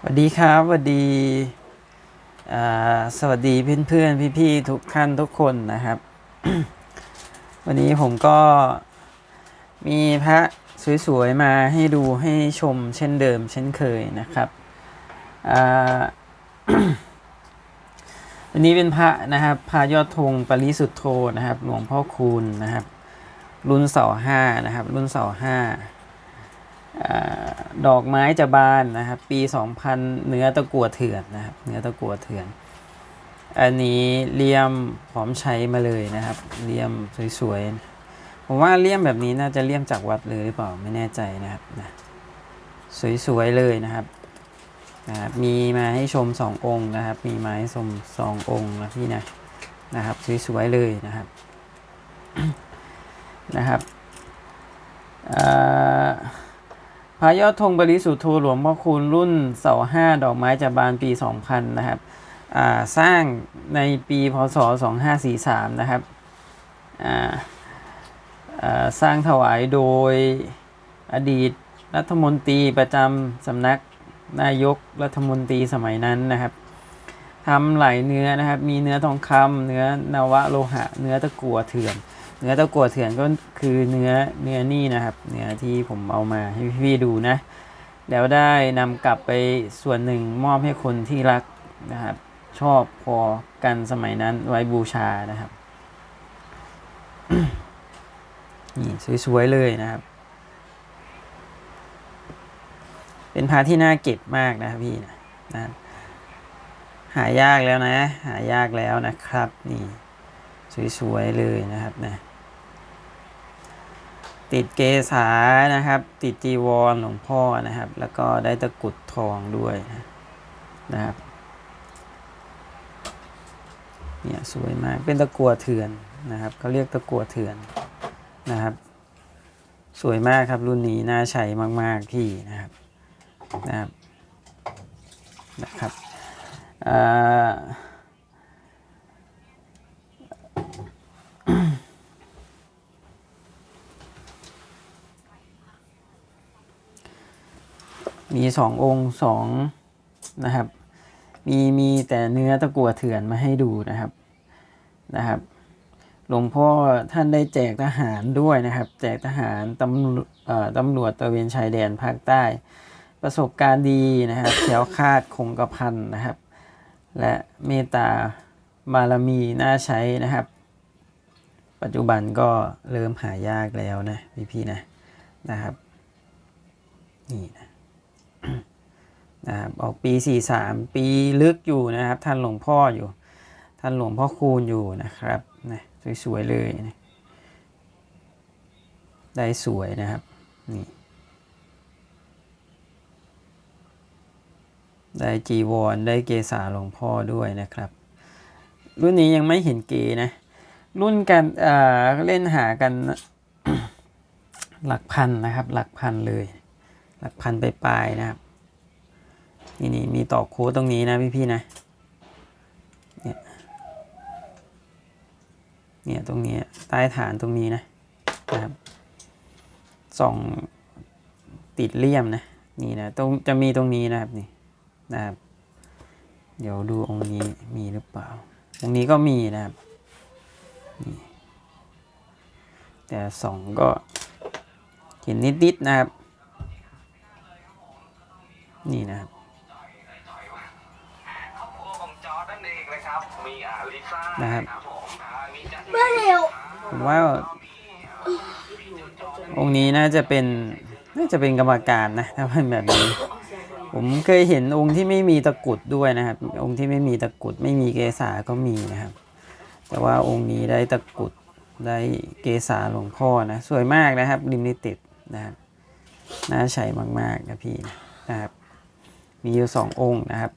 สวัสดีครับสวัสดีสวัสดีเพื่อนๆพี่ๆทุกท่านทุกคนนะครับ วันนี้ผมก็มีพระสวยๆมาให้ดูให้ชมเช่นเดิมเช่นเคยนะครับอันนี้เป็นพระนะครับพระยอดธงปริสุทธโธนะครับ หลวงพ่อคูณนะครับ รุ่นเสาห้านะครับ รุ่นเสาห้า ดอกไม้จะบานนะครับปี 2000 เนื้อตะกั่วเถื่อนนะครับเนื้อตะกั่วเถื่อน อันนี้เลี่ยมพร้อมใช้มาเลยนะครับเลี่ยมสวยๆผมว่าเลี่ยมแบบนี้น่าจะเลี่ยมจากวัดเลยหรือเปล่าไม่แน่ใจนะครับนะสวยๆเลยนะครับนะครับมีมาให้ชมสององค์นะครับ มีมาให้ชมสององค์นะพี่นะนะครับสวยๆเลยนะครับนะครับอ่า พระยอดธงบริสุทธิ์โทหลวงพ่อคูณรุ่นเสาห้าดอกไม้จะบานปี 2000 นะครับสร้างในปีพศ 2543 นะครับอ่าอ่าสร้างถวายโดยอดีตรัฐมนตรีประจำสำนักนายกรัฐมนตรีสมัยนั้นนะครับทำหลายเนื้อนะครับ มีเนื้อทองคำเนื้อนวะโลหะ เนื้อตะกั่วเถื่อน เนื้อตะกั่วเถื่อนก็คือเนื้อเนื้อนี่นะครับ เนื้อที่ผมเอามาให้พี่ๆดูนะ แล้วได้นำกลับไปส่วนหนึ่งมอบให้คนที่รักนะครับ ชอบพอกันสมัยนั้นไว้บูชานะครับนี่สวยๆเลยนะครับ เป็นพาที่น่าเก็บมากนะครับพี่นะนะหายากแล้วนะ หายากแล้วนะครับ นี่ สวยๆเลยนะครับนะ ติดเกษานะครับ ติดจีวรหลวงพ่อนะครับ แล้วก็ได้ตะกรุดทองด้วยนะนะครับเนี่ยสวยมากเป็นตะกัวเถื่อนนะครับเขาเรียกตะกัวเถื่อนนะครับ สวยมากครับรุ่นนี้น่าใช้มาก ๆ พี่นะครับนะครับนะครับอ่า มีสององค์สองนะครับ มีมีแต่เนื้อตะกั่วเถื่อนมาให้ดูนะครับนะครับ หลวงพ่อท่านได้แจกทหารด้วยนะครับ แจกทหารตำรวจตำรวจตะเวนชายแดนภาคใต้ ประสบการณ์ดีนะครับแถวคาดคงกระพันนะครับ และเมตตาบารมีน่าใช้นะครับ ปัจจุบันก็เริ่มหายากแล้วนะพี่ๆนะนะครับนี่นะ นะครับออกปี 43 ปีลึกอยู่นะครับท่านหลวงพ่ออยู่ ท่านหลวงพ่อคูณอยู่นะครับนะสวยๆเลยนะได้สวยนะครับนี่ได้จีวรได้เกษาหลวงพ่อด้วยนะครับ รุ่นนี้ยังไม่เห็นเกนะ รุ่นกันอ่าเล่นหากันหลักพันนะครับ หลักพันเลย หลักพันไปปลายนะครับ นี่นี่มีต่อโค้ดตรงนี้นะพี่ๆนะเนี่ยเนี่ยตรงนี้ใต้ฐานตรงนี้นะนะครับส่องติดเลี่ยมนะนี่นะตรงจะมีตรงนี้นะครับนี่นะครับ เดี๋ยวดูองค์นี้มีหรือเปล่าองค์นี้ก็มีนะครับนี่แต่สองก็เห็นนิดๆนะครับ นี่นะครับ นะครับครับผมอ่ามีจัสเมื่อเร็วผมว่าองค์นี้น่าจะเป็นน่าจะเป็นกรรมการนะถ้าเป็นแบบนี้ ผมเคยเห็นองค์ที่ไม่มีตะกรุดด้วยนะครับ องค์ที่ไม่มีตะกรุดไม่มีเกษาก็มีนะครับ แต่ว่าองค์นี้ได้ตะกรุดได้เกษาหลวงพ่อนะสวยมากนะครับลิมิเต็ดนะครับน่าใช้มากๆนะพี่นะครับ มีอยู่สององค์นะครับ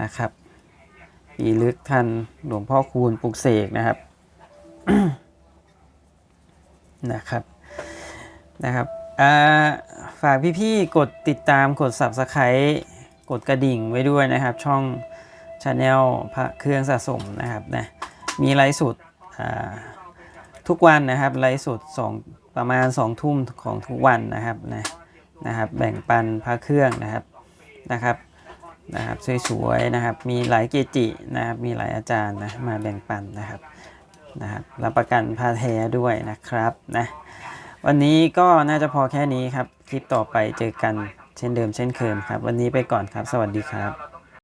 นะครับ ปีลึกท่านหลวงพ่อคูณปลุกเสกนะครับนะครับนะครับฝากพี่ๆกดติดตามกด subscribe กดกระดิ่งไว้ด้วยนะครับ ช่องชาแนลพระเครื่องสะสมนะครับนะมีไลฟ์สดทุกวันนะครับไลฟ์สดสองประมาณ2ทุ่มของทุกวันนะครับนะนะครับ แบ่งปันพระเครื่องนะครับนะครับ นะครับสวยๆนะครับ มีหลายเกจินะครับ มีหลายอาจารย์นะมาแบ่งปันนะครับนะครับรับประกันพาแท้ด้วยนะครับนะวันนี้ก็น่าจะพอแค่นี้ครับ คลิปต่อไปเจอกันเช่นเดิมเช่นเคยครับ วันนี้ไปก่อนครับ สวัสดีครับ